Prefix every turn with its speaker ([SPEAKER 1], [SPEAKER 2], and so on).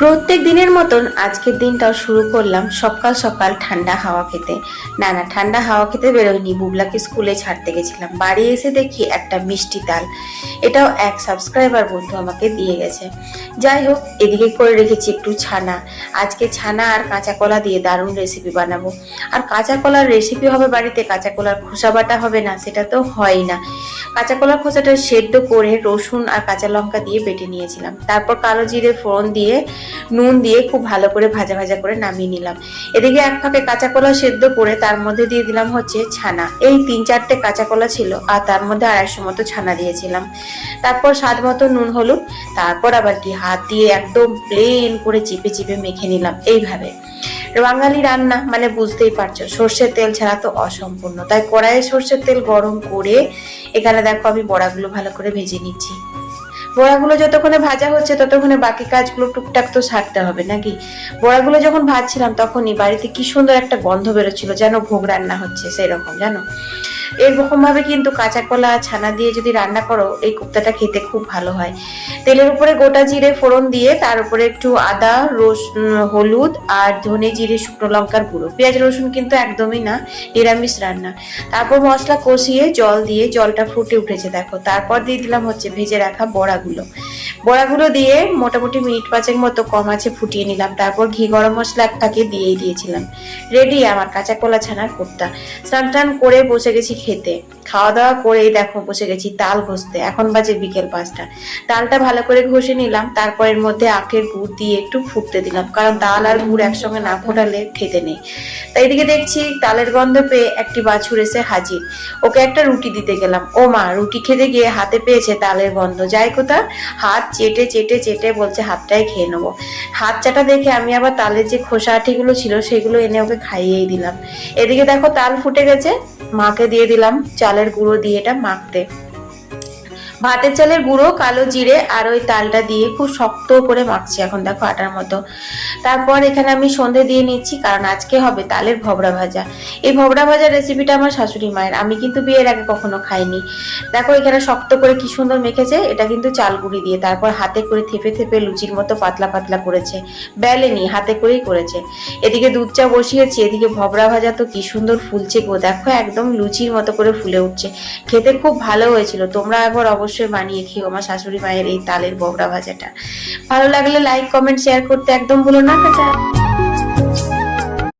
[SPEAKER 1] প্রত্যেক দিনের মতন আজকের দিনটাও শুরু করলাম সকাল সকাল ঠান্ডা হাওয়া খেতে। না না, ঠান্ডা হাওয়া খেতে বেরোয়নি, বুবলাকে স্কুলে ছাড়তে গেছিলাম। বাড়ি এসে দেখি একটা মিষ্টি তাল। এটাও এক সাবস্ক্রাইবার বন্ধু আমাকে দিয়ে গেছে। যাই হোক, এদিকে করে রেখেছি একটু ছানা। আজকে ছানা আর কাঁচা কলা দিয়ে দারুণ রেসিপি বানাবো। আর কাঁচা কলার রেসিপি হবে বাড়িতে, কাঁচা কলার খোসা বাটা হবে না, সেটা তো হয় না। কাঁচা কলার খোসাটা সেদ্ধ করে রসুন আর কাঁচা লঙ্কা দিয়ে বেটে নিয়েছিলাম। তারপর কালো জিরে ফোড়ন দিয়ে নুন দিয়ে খুব ভালো করে ভাজা ভাজা করে নামিয়ে নিলাম। এদিকে এক ফাঁকে কাঁচা কলা সেদ্ধ করে তার মধ্যে দিয়ে দিলাম হচ্ছে ছানা। এই তিন চারটে কাঁচা কলা ছিল আর তার মধ্যে আড়াইশো মতো ছানা দিয়েছিলাম। তারপর স্বাদ মতো নুন, হলুদ, তারপর আবার কি হাত দিয়ে একদম প্লেন করে চিপে চিপে মেখে নিলাম এইভাবে। বাঙালি রান্না মানে বুঝতেই পারছ, সর্ষের তেল ছাড়া তো অসম্পূর্ণ। তাই কড়াইয়ে সর্ষের তেল গরম করে এখানে দেখো আমি বড়াগুলো ভালো করে ভেজে নিচ্ছি। বড়াগুলো যতক্ষণে ভাজা হচ্ছে ততক্ষণে বাকি কাজগুলো টুকটাক তো সারতে হবে, নাকি? বড়াগুলো যখন ভাজছিলাম তখনই বাড়িতে কি সুন্দর একটা গন্ধ বেরোচ্ছিল, যেন ভোগ রান্না হচ্ছে সেরকম, জানো? এরকম ভাবে কিন্তু কাঁচা কলা ছানা দিয়ে যদি রান্না করো, এই কুপ্তাটা খেতে খুব ভালো হয়। তেলের উপরে গোটা জিরে ফোড়ন দিয়ে তার উপরে একটু আদা রসুন হলুদ আর ধনে জিরে, শুকনো লঙ্কার গুঁড়ো। পেঁয়াজ, রসুন কিন্তু একদমই না, নিরামিষ রান্না। তারপর মশলা কষিয়ে জল দিয়ে জলটা ফুটে উঠেছে, দেখো। তারপর দিয়ে দিলাম হচ্ছে ভেজে রাখা বড়াগুলো। বড়াগুলো দিয়ে মোটামুটি মিনিট পাঁচেক মতো কম আছে ফুটিয়ে নিলাম। তারপর ঘি গরম মশলা একটাকে দিয়েই দিয়েছিলাম। রেডি আমার কাঁচা কলা ছানার কোপ্তা। স্নান টান করে বসে গেছি খেতে। খাওয়া দাওয়া করেই দেখো বসে গেছি তাল ঘষতে। এখন বাজে বিকেল পাঁচটা। তালটা ভালো করে ঘষে নিলাম তারপর এর মধ্যে আখের গুড় দিয়ে একটু ফুটতে দিলাম, কারণ তাল আর গুড় একসঙ্গে না ফোটালে খেতে নেই। তাই এদিকে দেখছি তালের গন্ধ পেয়ে একটি বাছুর এসে হাজির। ওকে একটা রুটি দিতে গেলাম। ও মা, রুটি খেতে গিয়ে হাতে পেয়েছে তালের গন্ধ। যাই কোথা হাত চেটে চেটে চেটে বলছে, হাতটাই খেয়ে নেব। হাত চাটা দেখে আমি আবার তালের যে খোসা আঠিগুলো ছিল, সেগুলো এনে ওকে খাইয়েই দিলাম। এদিকে দেখো তাল ফুটে গেছে। মাকে দিয়ে দিলাম চালের গুঁড়ো দিয়ে এটা মাখতে। ভাতের চালের গুঁড়ো, কালো জিরে আর ওই তালটা দিয়ে খুব শক্ত করে মাখছি এখন, দেখো আটার মতো। তারপর এখানে আমি সন্ধে দিয়ে নিচ্ছি, কারণ আজকে হবে তালের ভবড়া ভাজা। এই ভবড়া ভাজার রেসিপিটা আমার শাশুড়ি মায়ের, আমি কিন্তু বিয়ের আগে কখনো খাইনি। দেখো এখানে শক্ত করে কি সুন্দর মেখেছে, এটা কিন্তু চাল গুঁড়ি দিয়ে, তারপর হাতে করে থেপে থেপে লুচির মতো পাতলা পাতলা করেছে। বেলেনি, হাতে করেই করেছে। এদিকে দুধ চা বসিয়েছি, এদিকে ভবরা ভাজা তো কি সুন্দর ফুলছে গো, দেখো একদম লুচির মতো করে ফুলে উঠছে। খেতে খুব ভালো হয়েছিল, তোমরা একবার অবশ্যই বানিয়ে খেও আমার শাশুড়ি মায়ের এই তালের বগড়া ভাজাটা। ভালো লাগলে লাইক কমেন্ট শেয়ার করতে একদম ভুলো না, টাটা।